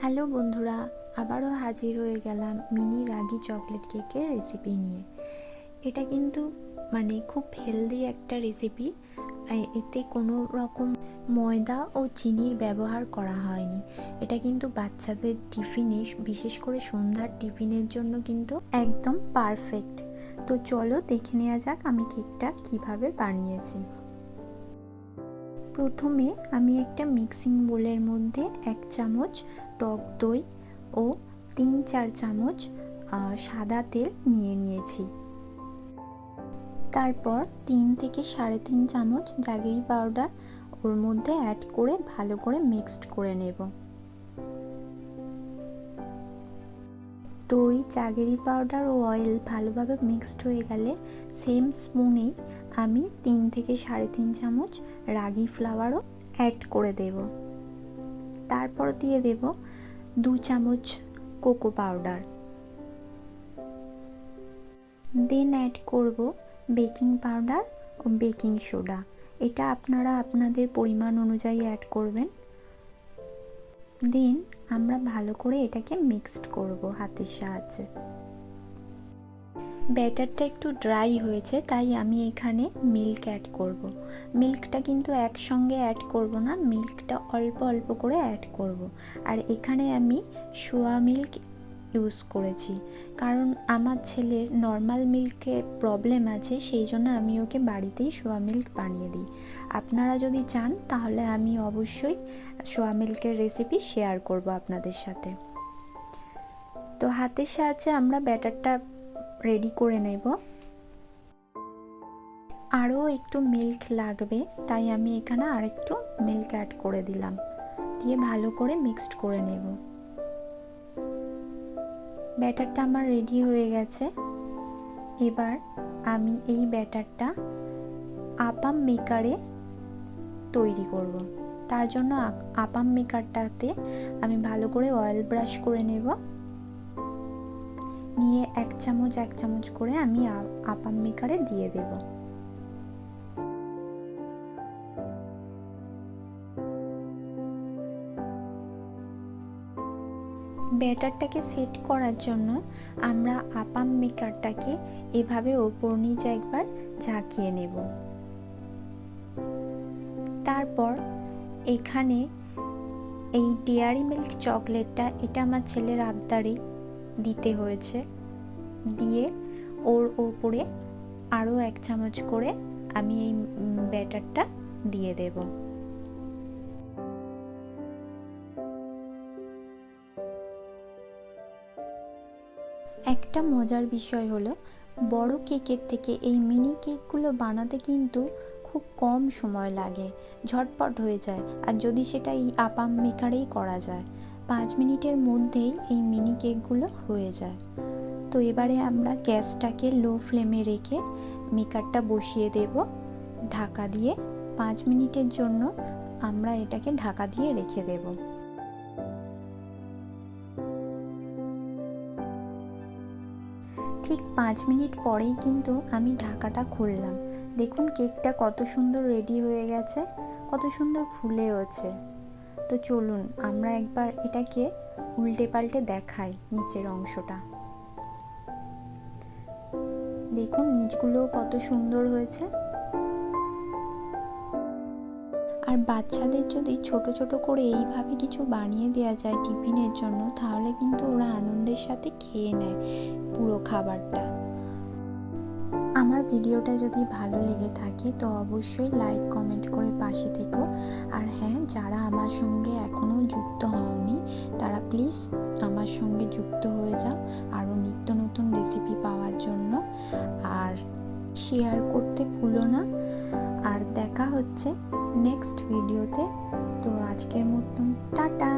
Hello বন্ধুরা, আবারও হাজির হয়ে গেলাম মিনি রাগি চকলেট কেকের রেসিপি নিয়ে। এটা কিন্তু মানে খুব হেলদি একটা রেসিপি এতে কোনো রকম ময়দা ও চিনির ব্যবহার করা হয়নি। এটা কিন্তু বাচ্চাদের টিফিনে, বিশেষ করে সন্ধ্যার টিফিনের জন্য কিন্তু একদম পারফেক্ট তো চলো দেখে নেওয়া যাক আমি কেকটা কীভাবে বানিয়েছি। প্রথমে আমি একটা মিক্সিং বোলের মধ্যে এক চামচ টক দই ও তিন চার চামচ সাদা তেল নিয়ে নিয়েছি। তারপর তিন থেকে সাড়ে তিন চামচ জাগেরি পাউডার ওর মধ্যে অ্যাড করে ভালো করে মিক্সড করে নেব। দই চাগেরি পাউডার ও অয়েল ভালোভাবে মিক্সড হয়ে গেলে সেম স্পুনেই আমি তিন থেকে সাড়ে তিন চামচ রাগি ফ্লাওয়ারও অ্যাড করে দেব। তারপর দিয়ে দেব দু চামচ কোকো পাউডার। দেন অ্যাড করব বেকিং পাউডার ও বেকিং সোডা। এটা আপনারা আপনাদের পরিমাণ অনুযায়ী অ্যাড করবেন। দেন আমরা ভালো করে এটাকে মিক্সড করব হাতের সাহায্যে। ব্যাটারটা একটু ড্রাই হয়েছে, তাই আমি এখানে মিল্ক অ্যাড করব। মিল্কটা কিন্তু একসঙ্গে অ্যাড করব না, মিল্কটা অল্প অল্প করে অ্যাড করব। আর এখানে আমি সোয়া মিল্ক ইউজ করেছি কারণ আমার ছেলের নর্মাল মিল্কে প্রবলেম আছে, সেই জন্য আমি ওকে বাড়িতেই সোয়া মিল্ক বানিয়ে দিই আপনারা যদি চান, তাহলে আমি অবশ্যই সোয়া মিল্কের রেসিপি শেয়ার করব আপনাদের সাথে তো হাতের সাহায্যে আমরা ব্যাটারটা রেডি করে নেব। আরও একটু মিল্ক লাগবে, তাই আমি এখানে আরেকটু মিল্ক অ্যাড করে দিলাম। দিয়ে ভালো করে মিক্সড করে নেব। ব্যাটারটা আমার রেডি হয়ে গেছে। এবার আমি এই ব্যাটারটা আপাম মেকারে তৈরি করব। তার জন্য আপাম মেকারটাতে আমি ভালো করে অয়েল ব্রাশ করে নেব। এক চামচ এক চামচ করে আমি আপাম মেকারে দিয়ে দেব। ব্যাটারটাকে সেট করার জন্য আমরা আপাম মেকারটাকে এভাবে ওপর নিচে একবার ঝাঁকিয়ে নেব। তারপর এখানে এই ডেয়ারি মিল্ক চকলেটটা এটা আমার ছেলের আবদারে দিতে হয়েছে। দিয়ে ওর ওপরে আরও এক চামচ করে আমি এই ব্যাটারটা দিয়ে দেব। একটা মজার বিষয় হলো, বড় কেকের থেকে এই মিনি কেকগুলো বানাতে কিন্তু খুব কম সময় লাগে, ঝটপট হয়ে যায়, আর যদি সেটা এই আপাম মেকারেই করা যায়, পাঁচ মিনিটের মধ্যেই এই মিনি কেকগুলো হয়ে যায়। তো এবারে আমরা গ্যাসটাকে লো ফ্লেমে রেখে মেকারটা বসিয়ে দেব। ঢাকা দিয়ে পাঁচ মিনিটের জন্য আমরা এটাকে ঢাকা দিয়ে রেখে দেব। ঠিক পাঁচ মিনিট পরেই কিন্তু আমি ঢাকাটা খুললাম। দেখুন কেকটা কত সুন্দর রেডি হয়ে গেছে, কত সুন্দর ফুলে ফুলেওছে তো চলুন আমরা একবার এটাকে উল্টে পাল্টে দেখাই নিচের অংশটা। দেখুন নিচগুলো কত সুন্দর হয়েছে। আর বাচ্চাদের যদি ছোট ছোট করে এইভাবে কিছু বানিয়ে দেওয়া যায় টিফিনের জন্য, তাহলে কিন্তু ওরা আনন্দের সাথে খেয়ে নেয় পুরো খাবারটা। আমার ভিডিওটা যদি ভালো লেগে থাকে, তো অবশ্যই লাইক, কমেন্ট করে পাশে থেকো। আর হ্যাঁ যারা আমার সঙ্গে এখনও যুক্ত হওনি, তারা প্লিজ আমার সঙ্গে যুক্ত হয়ে যাও আরও নিত্য নতুন রেসিপি পাওয়ার জন্য। আর শেয়ার করতে ভুলো না। আর দেখা হচ্ছে নেক্সট ভিডিওতে তো আজকের মতন, টাটা!